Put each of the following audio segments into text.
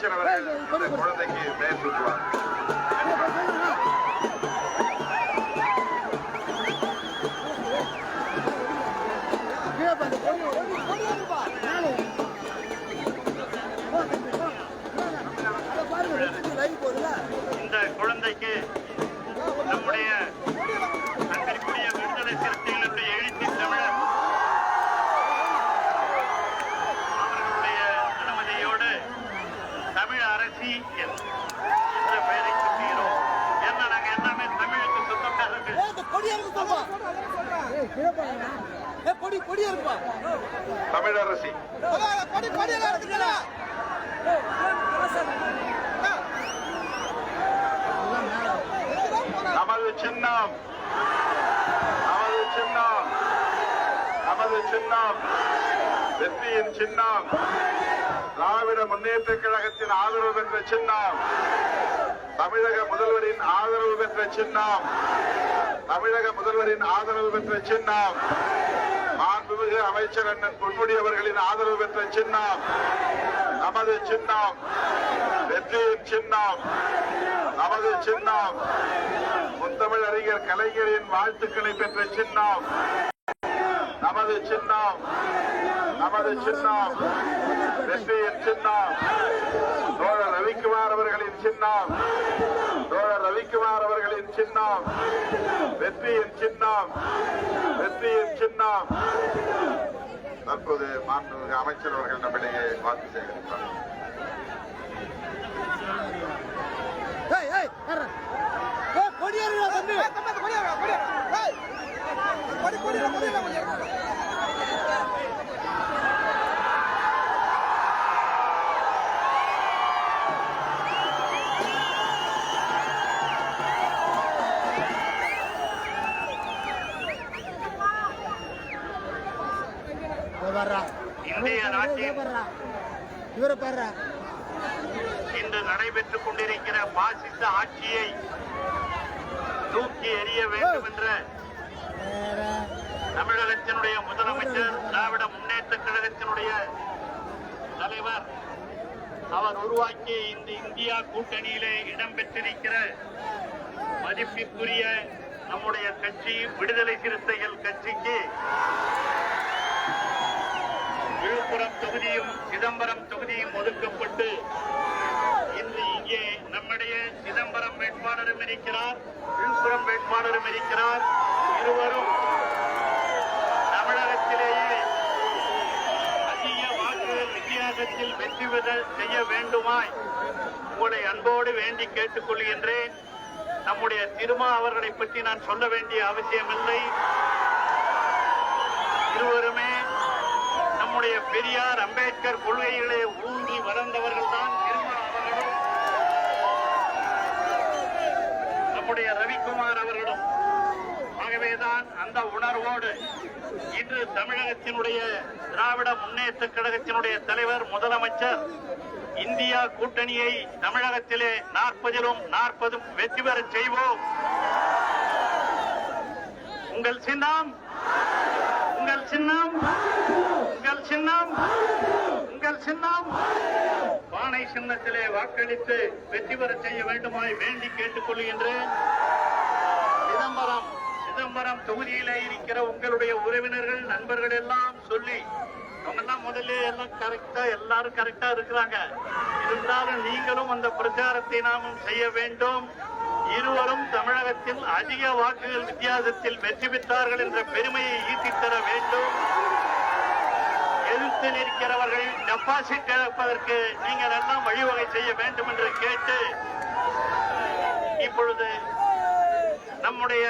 அமைச்சர் அவர்கள் இந்த குழந்தைக்கு பெயர் சூட்டுவார் தமிழ் அரசி என்ற பெயரை சுட்டுகிறோம் ஏன்னா நாங்க எல்லாமே தமிழுக்கு சொந்தக்காரர்கள் தமிழரசி நமது சின்னம். நமது சின்னம். நமது சின்னம். வெற்றியின் சின்னம். திராவிட முன்னேற்ற கழகத்தின் ஆதரவு பெற்ற சின்னம். தமிழக முதல்வரின் ஆதரவு பெற்ற சின்னம். தமிழக முதல்வரின் ஆதரவு பெற்ற சின்னம். மாண்புமிகு அமைச்சர் அண்ணன் பொன்முடி அவர்களின் ஆதரவு பெற்ற சின்னம். நமது சின்னம். வெற்றியின் சின்னம். நமது சின்னம். முத்தமிழ் அறிஞர் கலைஞரின் வாழ்த்துக்களை பெற்ற சின்னம். நமது சின்னம். நமது சின்னம். வெற்றியின் சின்னம். தோழர் ரவிக்குமார் அவர்களின் சின்னம். தோழர் ரவிக்குமார் அவர்களின் சின்னம். வெற்றியின் சின்னம். வெற்றியின் சின்னம். தற்போது மாண்புமிகு அமைச்சர் அவர்கள் நம்மிடையே வாக்கு சேகரிப்பார். ஏய் ஏய் வர்ற ஏய் கொடியா இருக்கா தம்பி தம்பி கொடியா இருக்கா கொடியா இன்று நடைபெற்றுக் கொண்டிருக்கிற பாசிச ஆட்சியை தூக்கி எறிய வேண்டும் என்ற தமிழகத்தினுடைய முதலமைச்சர் திராவிட முன்னேற்ற கழகத்தினுடைய தலைவர். அவர் உருவாக்கிய இந்த இந்தியா கூட்டணியிலே இடம்பெற்றிருக்கிற மதிப்பிற்குரிய நம்முடைய கட்சி விடுதலை சிறுத்தைகள் கட்சிக்கு விழுப்புரம் தொகுதியும் சிதம்பரம் தொகுதியும் ஒதுக்கப்பட்டு இன்று இங்கே நம்முடைய சிதம்பரம் வேட்பாளரும் இருக்கிறார் விழுப்புரம் வேட்பாளரும் இருக்கிறார். இருவரும் தமிழகத்திலேயே அதிக வாக்குகள் வித்தியாசத்தில் வெற்றி பெற செய்ய வேண்டுமாய் உங்களை அன்போடு வேண்டி கேட்டுக்கொள்கின்றேன். நம்முடைய திருமா அவர்களை பற்றி நான் சொல்ல வேண்டிய அவசியமில்லை. இருவருமே நம்முடைய பெரியார் அம்பேத்கர் கொள்கைகளை ஊன்றி வளர்ந்தவர்கள் தான் அவர்களும் நம்முடைய ரவிக்குமார் அவர்களும். ஆகவேதான் அந்த உணர்வோடு இன்று தமிழகத்தினுடைய திராவிட முன்னேற்ற கழகத்தினுடைய தலைவர் முதலமைச்சர் இந்தியா கூட்டணியை தமிழகத்திலே நாற்பதிலும் நாற்பதும் வெற்றி பெறச் செய்வோம். உங்கள் சின்னம் உங்கள் சின்னம். உங்கள் சின்னம் உங்கள் சின்னம். பானை சின்னத்திலே வாக்களித்து வெற்றி பெற செய்ய வேண்டுமாய் வேண்டி கேட்டுக் கொள்கின்றேன். சிதம்பரம் சிதம்பரம் தொகுதியிலே இருக்கிற உங்களுடைய உறவினர்கள் நண்பர்கள் எல்லாம் சொல்லி அவங்கெல்லாம் முதல்ல எல்லாம் கரெக்டா எல்லாரும் கரெக்டா இருக்கிறாங்க. இருந்தாலும் நீங்களும் அந்த பிரச்சாரத்தை நாமும் செய்ய வேண்டும். இருவரும் தமிழகத்தில் அதிக வாக்குகள் வித்தியாசத்தில் வெற்றி பெற்றார்கள் என்ற பெருமையை ஈட்டித் தர வேண்டும். எதிர்த்து நிற்கிறவர்கள் டெபாசிட் இழப்பதற்கு நீங்கள் எல்லாம் வழிவகை செய்ய வேண்டும் என்று கேட்டு இப்பொழுது நம்முடைய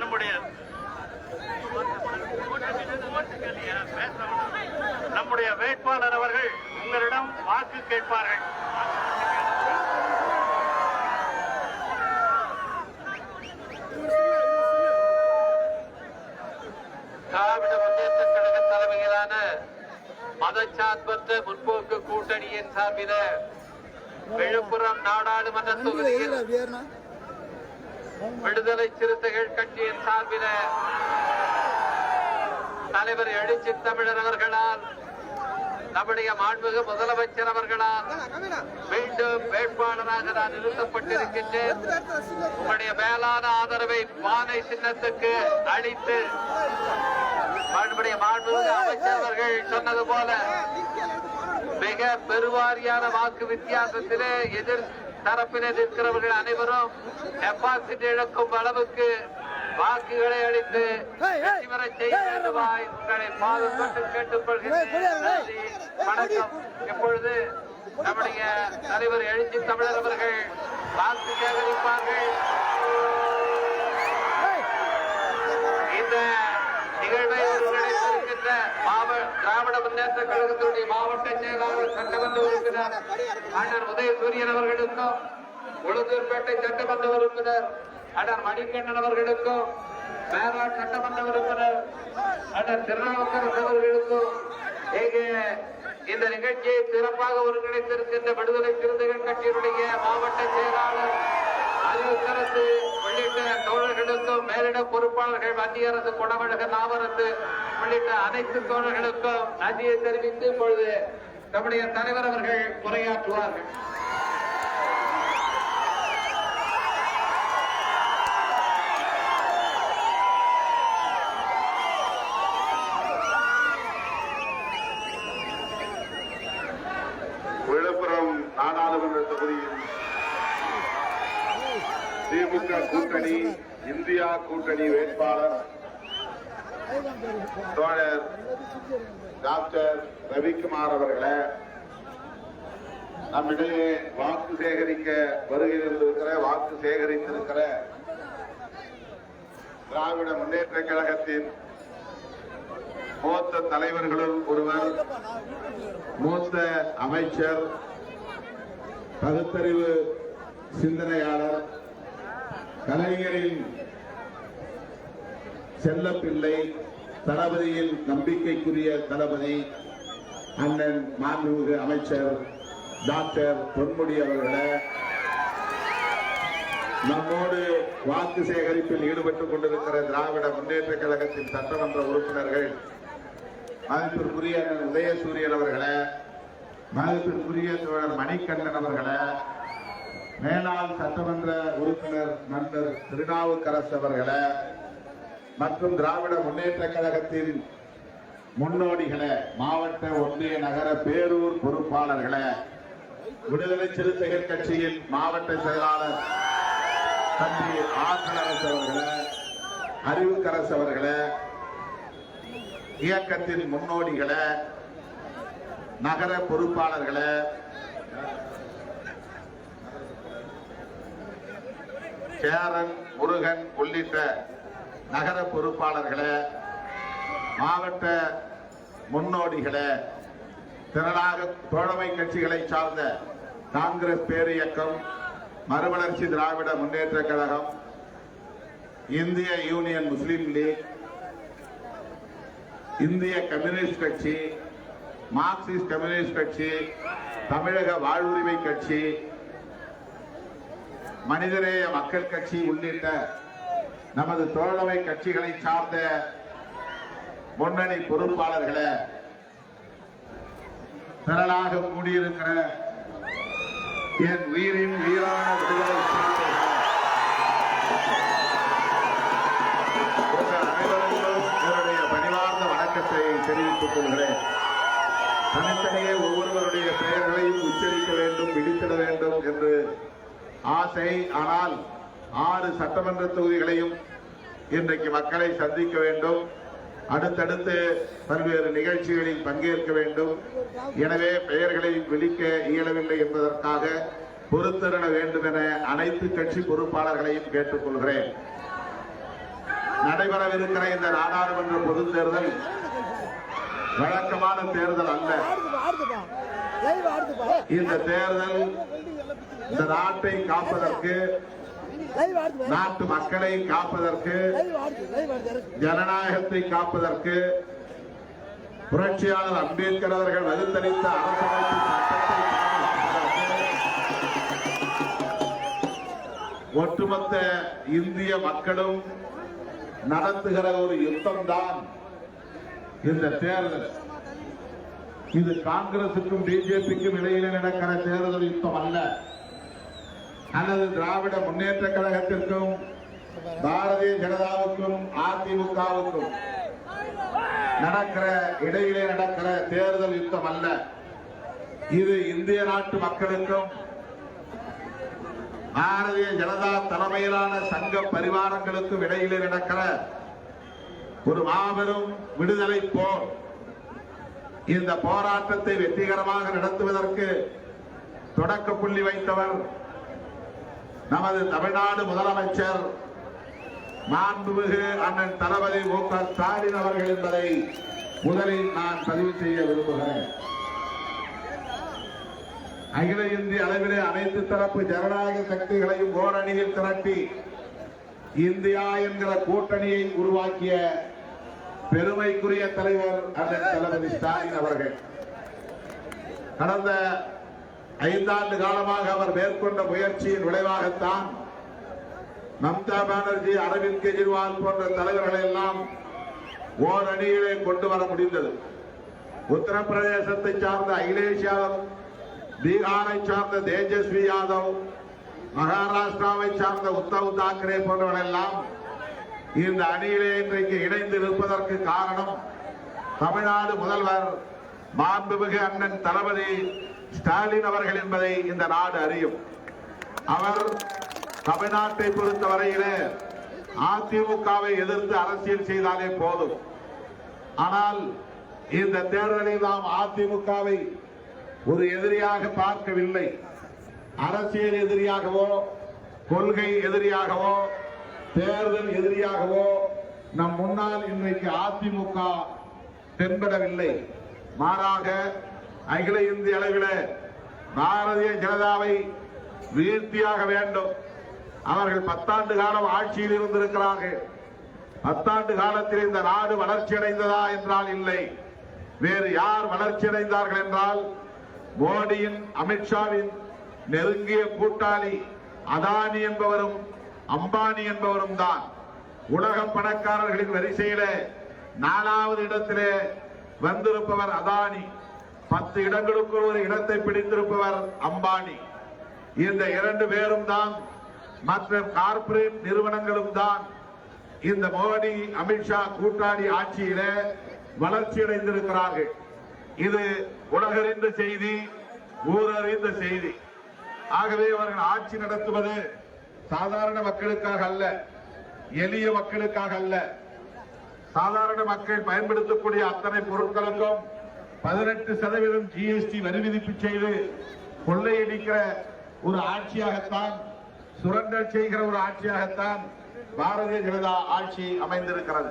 நம்முடைய நம்முடைய வேட்பாளர் அவர்கள் உங்களிடம் வாக்கு கேட்பார்கள் திராவிட முன்னேற்ற கழக தலைமையிலான மதச்சார்பற்ற முற்போக்கு கூட்டணியின் சார்பில விழுப்புரம் நாடாளுமன்ற தொகுதியில் விடுதலை சிறுத்தைகள் கட்சியின் சார்பில தலைவர் எழுச்சி தமிழர் அவர்களால் நம்முடைய மாண்புமிகு முதலமைச்சர் அவர்களால் மீண்டும் வேட்பாளராக நான் நிறுத்தப்பட்டிருக்கின்றேன். உங்களுடைய மேலான ஆதரவை பானை சின்னத்துக்கு அளித்து நம்முடைய மாண்புமிகு அமைச்சர் அவர்கள் சொன்னது போல மிக பெருவாரியான வாக்கு வித்தியாசத்திலே எதிர் தரப்பிலே நிற்கிறவர்கள் அனைவரும் டெபாசிட் இழக்கும் அளவுக்கு வாக்குகளை அளித்து வெற்றி பெறச் செய்ய வேண்டுமாய் உங்களை பாதுகாத்து கேட்டுக்கொள்கிறேன். நன்றி. வணக்கம். இப்பொழுது நம்முடைய தலைவர் எழுச்சி தமிழர் அவர்கள் வாக்கு சேகரிப்பார்கள். திராவிட முன்னேற்ற கழகத்தினுடைய மாவட்ட செயலாளர் சட்டமன்ற உறுப்பினர் அண்ணன் உதயசூரியன் அவர்களுக்கும் உளுந்தூர்பேட்டை சட்டமன்ற உறுப்பினர் அண்ணன் மணிகண்டன் அவர்களுக்கும் மேலாண் சட்டமன்ற உறுப்பினர் அண்ணன் திருநாவுக்கரசு அவர்களுக்கும் இங்கே இந்த நிகழ்ச்சியை சிறப்பாக ஒருங்கிணைத்திருக்கின்ற விடுதலை சிறுத்தைகள் கட்சியினுடைய மாவட்ட செயலாளர் அறிவுக்கரசு உள்ளிட்ட தோழர்களுக்கும் மேலிட பொறுப்பாளர்கள் மத்திய அரசு குணவழக நாவரசு உள்ளிட்ட அனைத்து தோழர்களுக்கும் நன்றியை தெரிவித்து இப்பொழுது நம்முடைய தலைவர் அவர்கள் உரையாற்றுவார்கள். விழுப்புரம் நாடாளுமன்ற தொகுதியில் திமுக கூட்டணி இந்தியா கூட்டணி வேட்பாளர் தோழர் டாக்டர் ரவிக்குமார் அவர்களை நம்மிடையே வாக்கு சேகரிக்க வருகிறந்திருக்கிற வாக்கு சேகரித்திருக்கிற திராவிட முன்னேற்ற கழகத்தின் மூத்த தலைவர்களுள் ஒருவர் மூத்த அமைச்சர் பகுத்தறிவு சிந்தனையாளர் கலைஞரின் செல்லப்பிள்ளை தளபதியின் நம்பிக்கைக்குரிய தளபதி அண்ணன் மாண்புமிகு அமைச்சர் டாக்டர் பொன்முடி அவர்களை நம்மோடு வாக்கு சேகரிப்பில் ஈடுபட்டுக் கொண்டிருக்கிற திராவிட முன்னேற்ற கழகத்தின் சட்டமன்ற உறுப்பினர்கள் மதிப்பிற்குரிய உதயசூரியன் அவர்களை மதிப்பிற்குரிய தோழர் மணிகண்டன் அவர்களை மேலாள் சட்டமன்ற உறுப்பினர் நண்பர் திருநாவுக்கரசு அவர்களை மற்றும் திராவிட முன்னேற்ற கழகத்தின் முன்னோடிகளை மாவட்ட ஒன்றிய நகர பேரூர் பொறுப்பாளர்களை விடுதலை சிறுத்தைகள் கட்சியின் மாவட்ட செயலாளர் தம்பி ஆற்றலரசு அவர்களே அறிவுக்கரசு அவர்களே இயக்கத்தின் முன்னோடிகளை நகர பொறுப்பாளர்களை சேரன் முருகன் உள்ளிட்ட நகர பொறுப்பாளர்களே மாவட்ட முன்னோடிகளே திரளாக தோழமை கட்சிகளை சார்ந்த காங்கிரஸ் பேரியக்கம் மறுமலர்ச்சி திராவிட முன்னேற்ற கழகம் இந்திய யூனியன் முஸ்லீம் லீக் இந்திய கம்யூனிஸ்ட் கட்சி மார்க்சிஸ்ட் கம்யூனிஸ்ட் கட்சி தமிழக வாழ்வுரிமை கட்சி மனிதநேய மக்கள் கட்சி உள்ளிட்ட நமது தோழமை கட்சிகளை சார்ந்த முன்னணி பொறுப்பாளர்களை திரளாக கூடியிருக்கிற என் உயிரின் வீரான விடுதலை அனைவருக்கும் என்னுடைய பணிவார்ந்த வணக்கத்தை தெரிவித்துக் கொள்கிறேன். தனித்தனியே ஒவ்வொருவருடைய பெயர்களையும் உச்சரிக்க வேண்டும் விடுத்திட வேண்டும் என்று ஆசை. ஆனால் ஆறு சட்டமன்ற தொகுதிகளையும் இன்றைக்கு மக்களை சந்திக்க வேண்டும். அடுத்தடுத்து பல்வேறு நிகழ்ச்சிகளில் பங்கேற்க வேண்டும். எனவே பெயர்களை விழிக்க இயலவில்லை என்பதற்காக பொறுத்திருட வேண்டும் என அனைத்து கட்சி பொறுப்பாளர்களையும் கேட்டுக்கொள்கிறேன். நடைபெறவிருக்கிற இந்த நாடாளுமன்ற பொது தேர்தல் வழக்கமான தேர்தல் அல்ல. இந்த தேர்தல் இந்த நாட்டை காப்பதற்கு நாட்டு மக்களை காப்பதற்கு ஜனநாயகத்தை காப்பதற்கு புரட்சியாளர் அம்பேத்கர் அவர்கள் வகுத்தளித்த ஒட்டுமொத்த இந்திய மக்களும் நடத்துகிற ஒரு யுத்தம்தான் இந்த தேர்தல். இது காங்கிரசுக்கும் பிஜேபிக்கும் இடையிலே நடக்கிற தேர்தல் யுத்தம் அல்ல. அல்லது திராவிட முன்னேற்ற கழகத்திற்கும் பாரதிய ஜனதாவுக்கும் அதிமுகவுக்கும் நடக்கிற இடையிலே நடக்கிற தேர்தல் யுத்தம் அல்ல. இது இந்திய நாட்டு மக்களுக்கும் பாரதிய ஜனதா தலைமையிலான சங்க பரிவாரங்களுக்கும் இடையிலே நடக்கிற ஒரு மாபெரும் விடுதலை போர். இந்த போராட்டத்தை வெற்றிகரமாக நடத்துவதற்கு தொடக்க புள்ளி வைத்தவர் நமது தமிழ்நாடு முதலமைச்சர் மாண்புமிகு அண்ணன் தளபதி மு க ஸ்டாலின் அவர்கள் என்பதை முதலில் நான் பதிவு செய்ய விரும்புகிறேன். அகில இந்திய அளவிலே அனைத்து தரப்பு ஜனநாயக சக்திகளையும் ஓரணியில் திரட்டி இந்தியா என்கிற கூட்டணியை உருவாக்கிய பெருமைக்குரிய தலைவர் அண்ணன் தளபதி ஸ்டாலின் அவர்கள். கடந்த ஐந்தாண்டு காலமாக அவர் மேற்கொண்ட முயற்சியின் விளைவாகத்தான் மம்தா பானர்ஜி அரவிந்த் கெஜ்ரிவால் போன்ற தலைவர்களை எல்லாம் ஓரணியிலே கொண்டு வர முடிந்தது. உத்தரப்பிரதேசத்தை சார்ந்த அகிலேஷ் யாதவ் பீகாரை சார்ந்த தேஜஸ்வி யாதவ் மகாராஷ்டிராவை சார்ந்த உத்தவ் தாக்கரே போன்றவர்களெல்லாம் இந்த அணியிலே இன்றைக்கு இணைந்து இருப்பதற்கு காரணம் தமிழ்நாடு முதல்வர் மாண்புமிகு அண்ணன் தளபதி ஸ்டாலின் அவர்கள் என்பதை இந்த நாடு அறியும். அவர் தமிழ்நாட்டை பொறுத்தவரையிலே அதிமுகவை எதிர்த்து அரசியல் செய்தாலே போதும். ஆனால் இந்த தேர்தலில் நாம் அதிமுகவை ஒரு எதிரியாக பார்க்கவில்லை. அரசியல் எதிரியாகவோ கொள்கை எதிரியாகவோ தேர்தல் எதிரியாகவோ நம் முன்னால் இன்றைக்கு அதிமுக தென்படவில்லை. மாறாக அகில இந்திய அளவில் பாரதிய ஜனதாவை வீழ்த்தியாக வேண்டும். அவர்கள் பத்தாண்டு காலம் ஆட்சியில் இருந்திருக்கிறார்கள். பத்தாண்டு காலத்தில் இந்த நாடு வளர்ச்சி அடைந்ததா என்றால் இல்லை. வேறு யார் வளர்ச்சி அடைந்தார்கள் என்றால் மோடியின் அமித்ஷாவின் நெருங்கிய கூட்டாளி அதானி என்பவரும் அம்பானி என்பவரும் தான். உலக பணக்காரர்களின் வரிசையில நாலாவது இடத்திலே வந்திருப்பவர் அதானி. பத்து இடங்களுக்கு ஒரு இடத்தை பிடித்திருப்பவர் அம்பானி. இந்த இரண்டு பேரும் தான் மற்ற கார்ப்பரேட் நிறுவனங்களும் தான் இந்த மோடி அமித்ஷா கூட்டாளி ஆட்சியிலே வளர்ச்சி அடைந்திருக்கிறார்கள் இது உலகறிந்த செய்தி ஊரறிந்த செய்தி. ஆகவே அவர்கள் ஆட்சி நடத்துவது சாதாரண மக்களுக்காக அல்ல எளிய மக்களுக்காக அல்ல. சாதாரண மக்கள் பயன்படுத்தக்கூடிய அத்தனை பொருட்களுக்கும் பதினெட்டு சதவீதம் ஜிஎஸ்டி வரி விதிப்பு செய்து கொள்ளையடிக்கிற ஒரு ஆட்சியாகத்தான் சுரண்டல் செய்கிற ஒரு ஆட்சியாகத்தான் பாரதிய ஜனதா ஆட்சி அமைந்திருக்கிறது.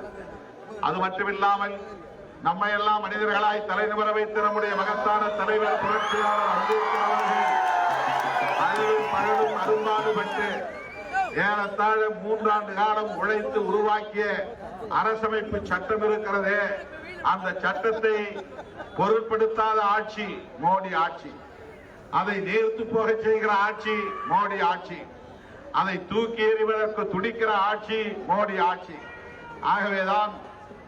அது மட்டுமில்லாமல் நம்மை எல்லாம் மனிதர்களாய் தலைநிமிர வைத்த நம்முடைய மகத்தான தலைவர் புரட்சியாளர் அம்பேத்கர் அவர்கள் பகலும் அரும்பாடுபட்டு ஏறத்தாழ மூன்றாண்டு காலம் உழைத்து உருவாக்கிய அரசமைப்பு சட்டம் இருக்கிறதே. அந்த சட்டத்தை பொருட்படுத்தாத ஆட்சி மோடி ஆட்சி. அதை நேர்த்து போக செய்கிற ஆட்சி மோடி ஆட்சி. அதை தூக்கி எறிவதற்கு துடிக்கிற ஆட்சி மோடி ஆட்சி. ஆகவேதான்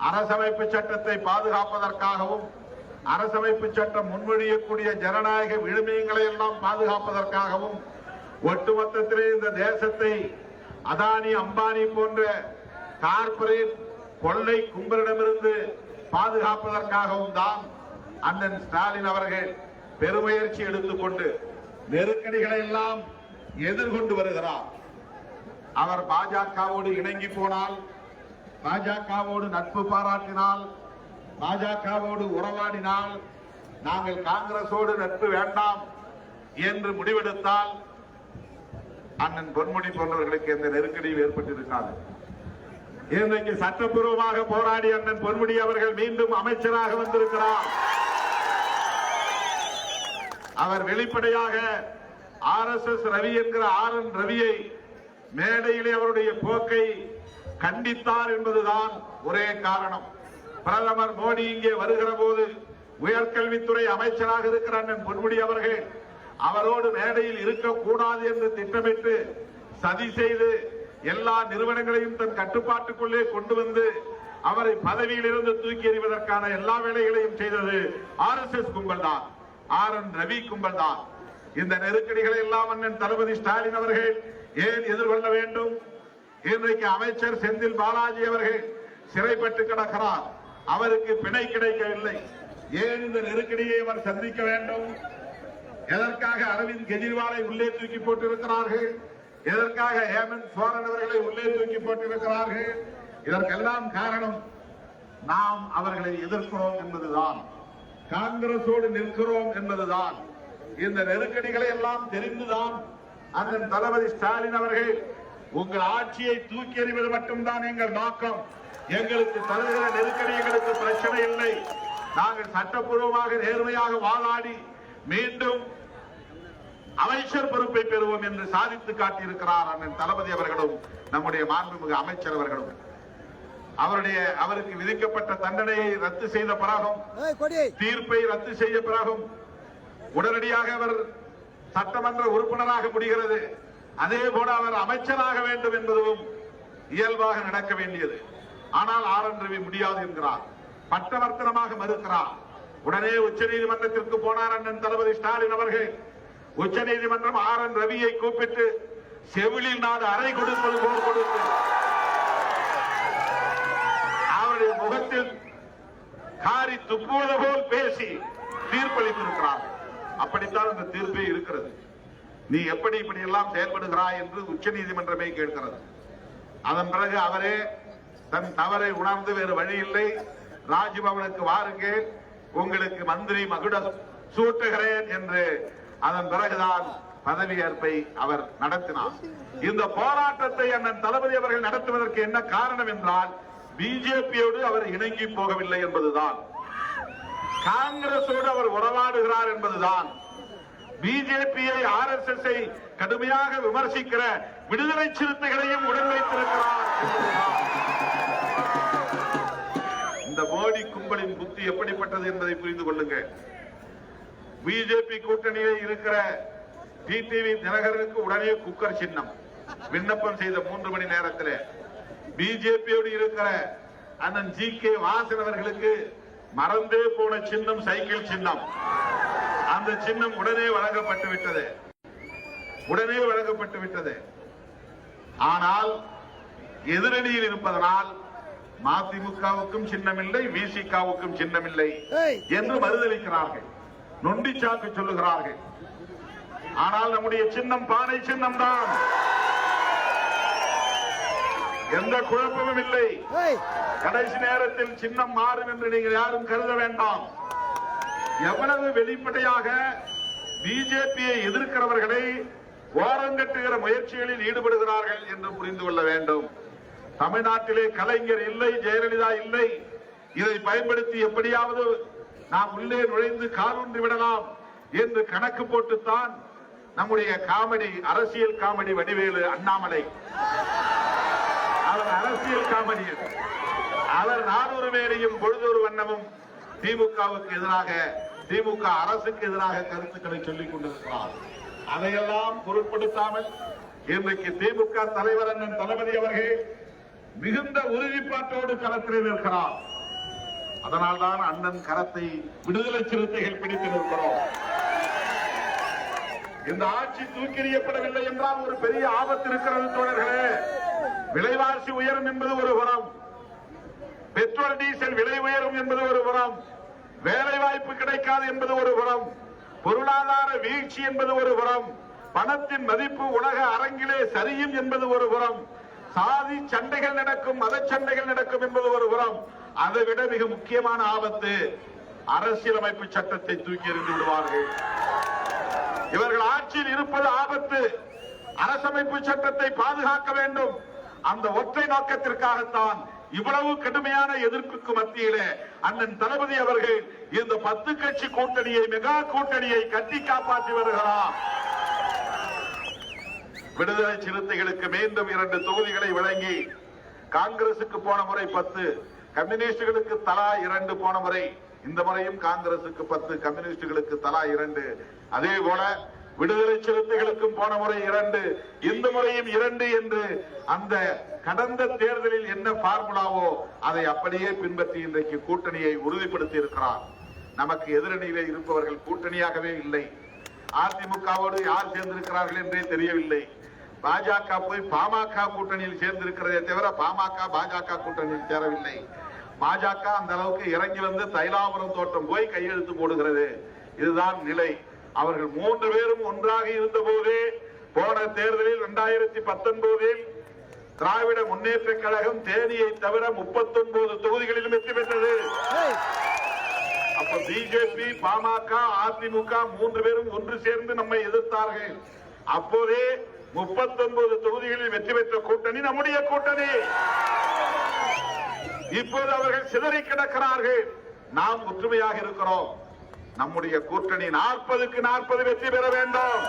அரசமைப்பு சட்டத்தை பாதுகாப்பதற்காகவும் அரசமைப்பு சட்டம் முன்மொழியக்கூடிய ஜனநாயக விழுமியங்களை எல்லாம் பாதுகாப்பதற்காகவும் ஒட்டுமொத்தத்திலே இந்த தேசத்தை அதானி அம்பானி போன்ற கார்பரேட் கொள்ளை கும்பலிடமிருந்து பாதுகாப்பதற்காகவும் தான் அண்ணன் ஸ்டாலின் அவர்கள் பெருமுயற்சி எடுத்துக்கொண்டு நெருக்கடிகளை எல்லாம் எதிர்கொண்டு வருகிறார். அவர் பாஜகவோடு இணங்கி போனால் பாஜகவோடு நட்பு பாராட்டினால் பாஜகவோடு உறவாடினால் நாங்கள் காங்கிரசோடு நட்பு வேண்டாம் என்று முடிவெடுத்தால் அண்ணன் பொன்முடி போன்றவர்களுக்கு எந்த நெருக்கடியும் ஏற்பட்டிருக்காது. இன்றைக்கு சட்டப்பூர்வமாக போராடி அண்ணன் பொன்முடி அவர்கள் மீண்டும் அமைச்சராக வந்திருக்கிறார். அவர் வெளிப்படையாக ஆர் எஸ் எஸ் ரவி என்கிற ஆர் என் ரவியை மேடையிலே அவருடைய போக்கை கண்டித்தார் என்பதுதான் ஒரே காரணம். பிரதமர் மோடி இங்கே வருகிற போது உயர்கல்வித்துறை அமைச்சராக இருக்கிற அண்ணன் பொன்முடி அவர்கள் அவரோடு மேடையில் இருக்கக்கூடாது என்று திட்டமிட்டு சதி செய்து எல்லா நிறுவனங்களையும் தன் கட்டுப்பாட்டுக்குள்ளே கொண்டு வந்து அவரை பதவியில் இருந்து தூக்கி எறிவதற்கான எல்லா வேலைகளையும் செய்தது ஆர் எஸ் எஸ் கும்பல் தான் ஆர் என் ரவி கும்பல் தான் இந்த நெருக்கடிகளை எல்லாம் அண்ணன் தளபதி ஸ்டாலின் அவர்கள் ஏன் எதிர்கொள்ள வேண்டும்? இன்றைக்கு அமைச்சர் செந்தில் பாலாஜி அவர்கள் சிறைப்பட்டு கிடக்கிறார். அவருக்கு பிணை கிடைக்கவில்லை. ஏன் இந்த நெருக்கடியை அவர் சந்திக்க வேண்டும்? எதற்காக அரவிந்த் கெஜ்ரிவாலை உள்ளே தூக்கி போட்டிருக்கிறார்கள்? எதற்காக ஹேமந்த் சோரன் அவர்களை உள்ளே தூக்கி போட்டிருக்கிறார்கள்? இதற்கெல்லாம் காரணம் நாம் அவர்களை எதிர்க்கிறோம் என்பதுதான். காங்கிரசோடு நிற்கிறோம் என்பதுதான். இந்த நெருக்கடிகளை எல்லாம் தெரிந்துதான் அண்ணன் தளபதி ஸ்டாலின் அவர்கள் உங்கள் ஆட்சியை தூக்கி எறிவது மட்டும்தான் எங்கள் நோக்கம். எங்களுக்கு தருகிற நெருக்கடி எங்களுக்கு பிரச்சனை இல்லை. நாங்கள் சட்டப்பூர்வமாக நேர்மையாக வாதாடி மீண்டும் அமைச்சர் பொறுப்பை பெறுவோம் என்று சாதித்து காட்டியிருக்கிறார் அண்ணன் தளபதி அவர்களும் நம்முடைய மாண்புமிகு அமைச்சர் அவர்களும். அவருடைய அவருக்கு விதிக்கப்பட்ட தண்டனையை ரத்து செய்த பிறகும் தீர்ப்பை ரத்து செய்ய பிறகும் உடனடியாக அவர் சட்டமன்ற உறுப்பினராக முடிகிறது. அதே போல அவர் அமைச்சராக வேண்டும் என்பதும் இயல்பாக நடக்க வேண்டியது. ஆனால் ஆர் என் ரவி முடியாது என்கிறார். பட்டவர்த்தனமாக மறுக்கிறார். உடனே உச்ச நீதிமன்றத்திற்கு போனார் அண்ணன் தளபதி ஸ்டாலின் அவர்கள். உச்சநீதிமன்றம் ஆர் என் ரவியை கூப்பிட்டு செவிலில் நாடு அறை கொடுப்பது போல் கொடுத்து. அவருடைய முகத்தில் காரி துப்புவது போல் பேசி தீர்ப்பளித்திருக்கிறார். அப்படித்தான் அந்த தீர்ப்பே இருக்கிறது. நீ எப்படி இப்படி எல்லாம் செயல்படுகிறாய் என்று உச்ச நீதிமன்றமே கேட்கிறது. அதன் பிறகு அவரே தன் தவறை உணர்ந்து வேறு வழி இல்லை. ராஜ்பவனுக்கு வாருங்கள். உங்களுக்கு மந்திரி மகுட சூட்டுகிறேன் என்று அதன் பிறகுதான் பதவியேற்பை அவர் நடத்தினார். இந்த போராட்டத்தை அண்ணன் தளபதி அவர்கள் நடத்துவதற்கு என்ன காரணம் என்றால் பிஜேபியோடு அவர் இணங்கி போகவில்லை என்பதுதான். காங்கிரசோடு அவர் உறவாடுகிறார் என்பதுதான். பிஜேபியை ஆர் எஸ் எஸ் கடுமையாக விமர்சிக்கிற விடுதலை சிறுத்தைகளையும் உடன் வைத்திருக்கிறார். கும்பலின் எப்படிப்பட்டது என்பதை புரிந்து கொள்ளுங்க பிஜேபி கூட்டணியில் இருக்கிற டிடிவி தினகரனுக்கு உடனே குக்கர் சின்னம். விண்ணப்பம் செய்த மூன்று மணி நேரத்தில் பிஜேபியோடு இருக்கிற அண்ணன் ஜி கே வாசன் அவர்களுக்கு மறந்தே போன சின்னம் சைக்கிள் சின்னம். அந்த சின்னம் உடனே வழங்கப்பட்டு விட்டது. உடனே வழங்கப்பட்டு விட்டது. ஆனால் எதிரணியில் இருப்பதனால் மதிமுகவுக்கும் சின்னமில்லை விசிகாவுக்கும் சின்னமில்லை என்று மறுதளிக்கிறார்கள் நொண்டிச்சாக்கு சொல்லுகிறார்கள். ஆனால் நம்முடைய சின்னம் பானை சின்னம் தான் எந்த குழப்பமும் இல்லை. கடைசி நேரத்தில் சின்னம் மாறும் என்று நீங்கள் யாரும் கருத வேண்டாம். எவ்வளவு வெளிப்படையாக பிஜேபியை எதிர்க்கிறவர்களை ஓரங்கட்டுகிற முயற்சிகளில் ஈடுபடுகிறார்கள் என்று புரிந்து கொள்ள வேண்டும். தமிழ்நாட்டிலே கலைஞர் இல்லை ஜெயலலிதா இல்லை. இதை பயன்படுத்தி எப்படியாவது நாம் உள்ளே நுழைந்து காலூன்றி விடலாம் என்று கணக்கு போட்டுத்தான் நம்முடைய காமெடி அரசியல் காமெடி வடிவேலு அண்ணாமலை. அவர் அரசியல் காமெடியன் அவர் நானூறு பேரையும் பொழுதொரு வண்ணமும் திமுகவுக்கு எதிராக திமுக அரசுக்கு எதிராக கருத்துக்களை சொல்லிக் கொண்டிருக்கிறார். அதையெல்லாம் பொருட்படுத்தாமல் இன்றைக்கு திமுக தலைவர் அண்ணன் தளபதி அவர்கள் மிகுந்த உறுதிப்பாட்டோடு களத்தில் நிற்கிறார். அதனால்தான் அண்ணன் கரத்தை விடுதலை சிறுத்தைகள் பிடித்து நிற்கிறோம். இந்த ஆட்சி தூக்கிறியப்படவில்லை என்றால் ஒரு பெரிய ஆபத்து இருக்கிறது தோழர்களே. விலைவாசி உயரும் என்பது ஒரு புறம் பெட்ரோல் டீசல் விலை உயரும் என்பது ஒரு புறம் வேலை வாய்ப்பு கிடைக்காது என்பது ஒரு புறம் பொருளாதார வீழ்ச்சி என்பது ஒரு புறம் பணத்தின் மதிப்பு உலக அரங்கிலே சரியும் என்பது ஒரு புறம் சாதி சண்டைகள் நடக்கும் மத சண்டைகள் நடக்கும் என்பது ஒரு புறம் அதை விட மிக முக்கியமான ஆபத்து அரசியலமைப்பு சட்டத்தை தூக்கி எறிந்து விடுவார்கள். இவர்கள் ஆட்சியில் இருப்பது ஆபத்து. அரசமைப்பு சட்டத்தை பாதுகாக்க வேண்டும். அந்த ஒற்றை நோக்கத்திற்காகத்தான் இவ்வளவு கடுமையான எதிர்ப்புக்கு மத்தியிலே அண்ணன் தளபதி அவர்கள் இந்த பத்து கட்சி கூட்டணியை மெகா கூட்டணியை கட்டி காப்பாற்றி வருகிறார். விடுதலை சிறுத்தைகளுக்கு மீண்டும் இரண்டு தொகுதிகளை வழங்கி காங்கிரசுக்கு போன முறை பத்து கம்யூனிஸ்டுகளுக்கு தலா இரண்டு போன முறை. இந்த முறையும் காங்கிரசுக்கு பத்து கம்யூனிஸ்டுகளுக்கு தலா இரண்டு. அதே போல விடுதலை சிறுத்தைகளுக்கும் போன முறை இரண்டு இந்த முறையும் இரண்டு என்று அந்த கடந்த தேர்தலில் என்ன பார்முலாவோ அதை அப்படியே பின்பற்றி இன்றைக்கு கூட்டணியை உறுதிப்படுத்தி இருக்கிறார் நமக்கு எதிரணியிலே இருப்பவர்கள் கூட்டணியாகவே இல்லை. அதிமுகவோடு யார் சேர்ந்திருக்கிறார்கள் என்றே தெரியவில்லை. பாஜக போய் பாமக கூட்டணியில் சேர்ந்திருக்கிறதே தவிர பாமக பாஜக கூட்டணியில் சேரவில்லை. பாஜக அந்த அளவுக்கு இறங்கி வந்து தைலாபுரம் தோட்டம் போய் கையெழுத்து போடுகிறது. இதுதான் நிலை. அவர்கள் மூன்று பேரும் ஒன்றாக இருந்த போது போன தேர்தலில் இரண்டாயிரத்தி பத்தொன்பதில் திராவிட முன்னேற்ற கழகம் தேனியை தவிர 39 தொகுதிகளிலும் வெற்றி பெற்றது. அப்ப பிஜேபி பாமக அதிமுக மூன்று பேரும் ஒன்று சேர்ந்து நம்மை எதிர்த்தார்கள். அப்போதே 39 தொகுதிகளில் வெற்றி பெற்ற கூட்டணி நம்முடைய கூட்டணி. இப்போது அவர்கள் சிதறி கிடக்கிறார்கள். நாம் ஒற்றுமையாக இருக்கிறோம். நம்முடைய கூட்டணி நாற்பதுக்கு நாற்பது வெற்றி பெற வேண்டும்.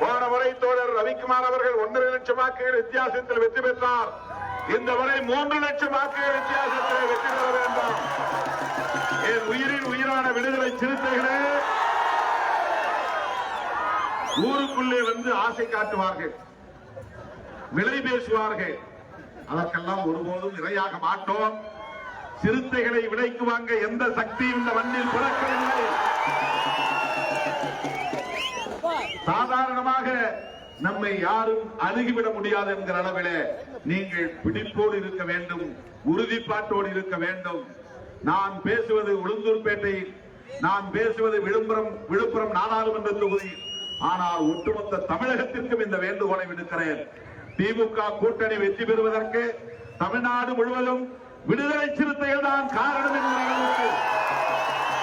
போன முறை தோழர் ரவிக்குமார் அவர்கள் ஒன்றரை லட்சம் வாக்குகள் வித்தியாசத்தில் வெற்றி பெற்றார். இந்த முறை மூன்று லட்சம் வாக்குகள் வித்தியாசத்தில் வெற்றி பெற வேண்டும். என் உயிரின் உயிரான விடுதலை சிறுத்தைகளே ஊருக்குள்ளே வந்து ஆசை காட்டுவார்கள் விலை பேசுவார்கள். அதற்கெல்லாம் ஒருபோதும் இரையாக மாட்டோம். சிறுத்தைகளை விலைக்கு வாங்க எந்த சக்தியும் இந்த மண்ணில் பிறக்கவில்லை சாதாரணமாக நம்மை யாரும் அணுகிவிட முடியாது என்கிற அளவிலே நீங்கள் பிடிப்போடு இருக்க வேண்டும் உறுதிப்பாட்டோடு இருக்க வேண்டும். நான் பேசுவது உளுந்தூர்பேட்டை நான் பேசுவது விழுப்புரம் விழுப்புரம் நாடாளுமன்ற தொகுதியில் ஆனால் ஒட்டுமொத்த தமிழகத்திற்கும் இந்த வேண்டுகோளை விடுக்கிறேன். திமுக கூட்டணி வெற்றி பெறுவதற்கு தமிழ்நாடு முழுவதும் விடுதலை சிறுத்தைகள் தான் காரணம் என்கிற அளவுக்கு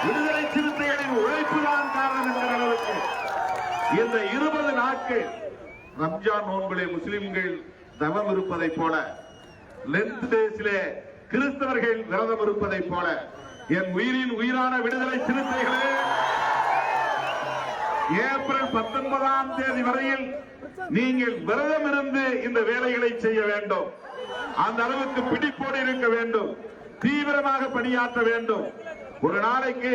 விடுதலை சிறுத்தைகளின் உழைப்பு தான் காரணம் என்கிற அளவுக்கு இந்த இருபது நாட்கள் ரம்ஜான் நோன்பிலே முஸ்லிம்கள் தவம் இருப்பதைப் போல லென்த் டேஸிலே கிறிஸ்தவர்கள் விரதம் இருப்பதைப் போல என் உயிரின் உயிரான விடுதலை சிறுத்தைகளே ஏப்ரல் பத்தொன்பதாம் தேதி வரையில் நீங்கள் விரதம் இருந்து இந்த வேலைகளை செய்ய வேண்டும். அந்த அளவுக்கு பிடிப்போடு இருக்க வேண்டும். தீவிரமாக பணியாற்ற வேண்டும். ஒரு நாளைக்கு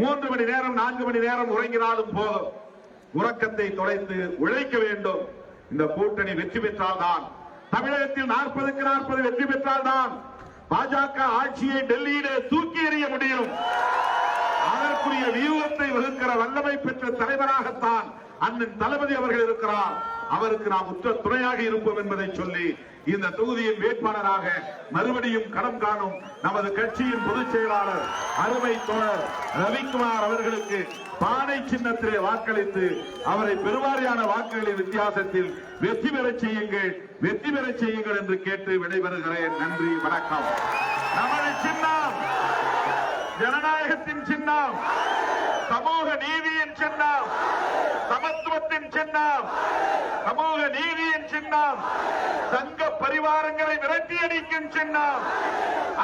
மூன்று மணி நேரம் நான்கு மணி நேரம் உறங்கினாலும் போதும். உறக்கத்தை தொலைத்து உழைக்க வேண்டும். இந்த கூட்டணி வெற்றி பெற்றால்தான். தமிழகத்தில் நாற்பதுக்கு நாற்பது வெற்றி பெற்றால்தான். பாஜக ஆட்சியை டெல்லியிலே தூக்கி எறிய முடியும். அதற்குரிய வியூகத்தை வகுக்கிற வல்லமை பெற்ற தலைவராகத்தான் அண்ணன் தளபதி அவர்கள் இருக்கிறார். அவருக்கு நாம் உற்ற துணையாக இருப்போம் என்பதை சொல்லி இந்த தொகுதியின் வேட்பாளராக மறுபடியும் களம் காணும் நமது கட்சியின் பொதுச் செயலாளர் அருமை தோழர் ரவிக்குமார் அவர்களுக்கு பானை சின்னத்திலே வாக்களித்து அவரை பெருவாரியான வாக்குகளின் வித்தியாசத்தில் வெற்றி பெறச் செய்யுங்கள். வெற்றி பெறச் செய்யுங்கள் என்று கேட்டு விடைபெறுகிறேன். நன்றி வணக்கம். நமது சின்னம் ஜனநாயகத்தின் சின்னம் சமூக நீதியின் சின்னம் சமத்துவத்தின் சின்னம் சமூக நீதியின் சின்னம் சங்க பரிவாரங்களை விரட்டி அடிக்கும் சின்னம்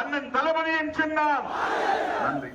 அண்ணன் தளபதியின் சின்னம். நன்றி.